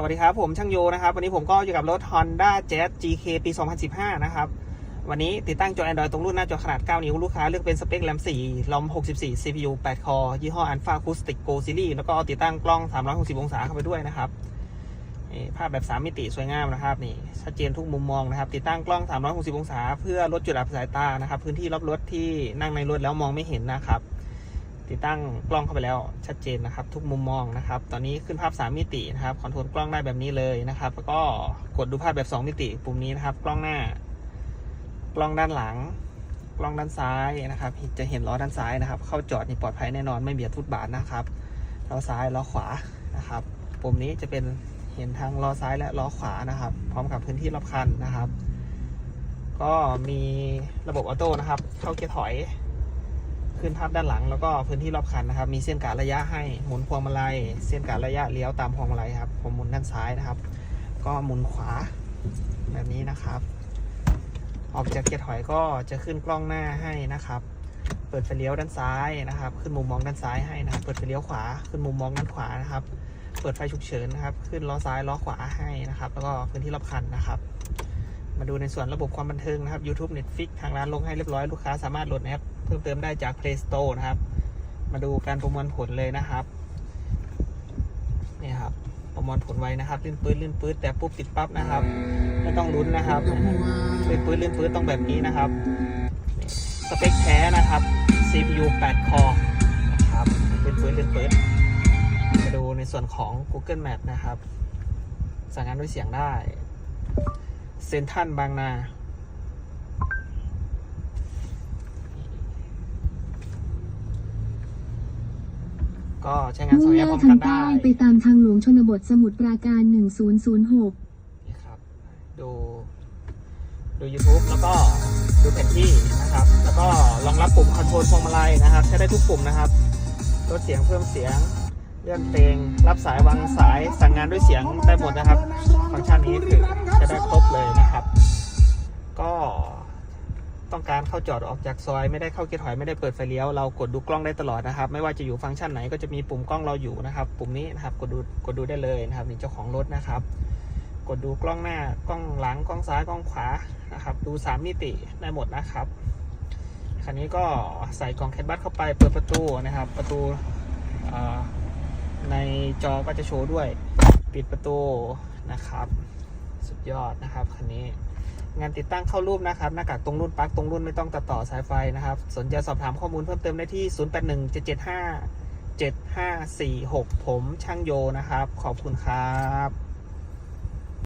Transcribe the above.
สวัสดีครับ ผมช่างโยนะครับ วันนี้ผมก็อยู่กับรถ Honda Jazz GK ปี 2015 นะครับ วันนี้ติดตั้งจอ Android ตรงรุ่นหน้าจอขนาด 9 นิ้ว ลูกค้าเลือกเป็นสเปคแรม 4 ลอม 64 CPU 8 คอยี่ห้อ Alpha Acoustic Go Series แล้วก็ติดตั้งกล้อง 360 องศาเข้าไปด้วยนะครับภาพแบบ 3 มิติสวยงามนะครับนี่ชัดเจนทุกมุมมองนะครับ ติดตั้งกล้อง 360 องศา เพื่อลดจุดอับสายตานะครับ พื้นที่รอบรถที่นั่งในรถแล้วมองไม่เห็นนะครับ ติดตั้งกล้องเข้าไปแล้วชัดเจนนะครับ ทุกมุมมองนะครับ ตอนนี้ขึ้นภาพ 3 มิตินะครับคอนโทรลกล้องได้แบบนี้เลยนะครับ แล้วก็กดดูภาพแบบ 2 มิติปุ่มนี้นะครับ กล้องหน้า กล้องด้านหลัง กล้องด้านซ้ายนะครับ จะเห็นล้อด้านซ้ายนะครับ เข้าจอดนี่ปลอดภัยแน่นอนไม่เบียดฟุตบาทนะครับล้อซ้ายล้อขวานะครับ ปุ่มนี้จะเป็นเห็นทั้งล้อซ้ายและล้อขวานะครับ พร้อมกับพื้นที่รอบคันนะครับ ก็มีระบบออโต้นะครับ เข้าเกียร์ถอย ขึ้นภาพด้านหลัง แล้วก็พื้นที่รอบคันนะครับ มีเส้นกาดระยะให้หมุนพวงมาลัย เส้นกาดระยะเลี้ยวตามพวงมาลัยครับ ผมหมุนด้านซ้ายนะครับ ก็หมุนขวาแบบนี้นะครับ ออกจากเกียร์ถอยก็จะขึ้นกล้องหน้าให้นะครับ เปิดไฟเลี้ยวด้านซ้ายนะครับ ขึ้นมุมมองด้านซ้ายให้นะครับ เปิดไฟเลี้ยวขวา ขึ้นมุมมองด้านขวานะครับ เปิดไฟฉุกเฉินนะครับ ขึ้นล้อซ้ายล้อขวาให้นะครับ แล้วก็พื้นที่รอบคันนะครับ มาดูในส่วนระบบความบันเทิงนะครับ YouTube Netflix ทางร้านลงให้เรียบร้อยลูกค้าสามารถโหลดแอปเพิ่มเติมได้จาก Play Store นะครับ มาดูการประมวลผลเลยนะครับนี่ครับประมวลผลไว้นะครับลื่นปื้ดลื่นปื้ดแต่ปุ๊บติดปั๊บนะครับไม่ต้องลุ้นนะครับลื่นปื้ดลื่นปื้ดต้องแบบนี้นะครับ สเปคแท้นะครับ CPU 8 คอนะครับลื่นปื้ดลื่นปื้ดมาดูในส่วนของ Google Map นะครับ สั่งงานด้วยเสียงได้ เซนทรันบางนา ก็ใช้งานสอมุ่งงแอหปน้าพร้อมทากังนได้ใต้ไปตามทางหลวงชนบทสมุทรปราการ 1006นี่ครับดูดู YouTube แล้วก็ดูแผนที่นะครับ แล้วก็รองรับปุ่มคอนโทรลพวงมาลัยนะครับ ใช้ได้ทุกปุ่มนะครับลดเสียงเพิ่มเสียง เลื่อนเพลง รับสายวางสาย สั่งงานด้วยเสียงได้หมดนะครับ ฟังก์ชันนี้ การเข้าจอดออกจากซอย ไม่ได้เข้าเกียร์ถอยไม่ได้เปิดไฟเลี้ยวเรากดดูกล้องได้ตลอดนะครับ ไม่ว่าจะอยู่ฟังก์ชันไหนก็จะมีปุ่มกล้องเราอยู่นะครับ ปุ่มนี้นะครับกดดูกดดูได้เลยนะครับนี่เจ้าของรถนะครับ กดดูกล้องหน้ากล้องหลังกล้องซ้ายกล้องขวานะครับ ดู 3 มิติได้หมดนะครับคันนี้ก็ใส่กล่องแคดบัสเข้าไปเปิดประตูนะครับ ประตูในจอก็จะโชว์ด้วย ปิดประตูนะครับ สุดยอดนะครับคันนี้ งานติดตั้งเข้ารูปนะครับ หน้ากากตรงรุ่นปลั๊กตรงรุ่นไม่ต้องตัดต่อสายไฟนะครับ สนใจสอบถามข้อมูลเพิ่มเติมได้ที่ 081775 7546 ผมช่างโยนะครับ ขอบคุณครับ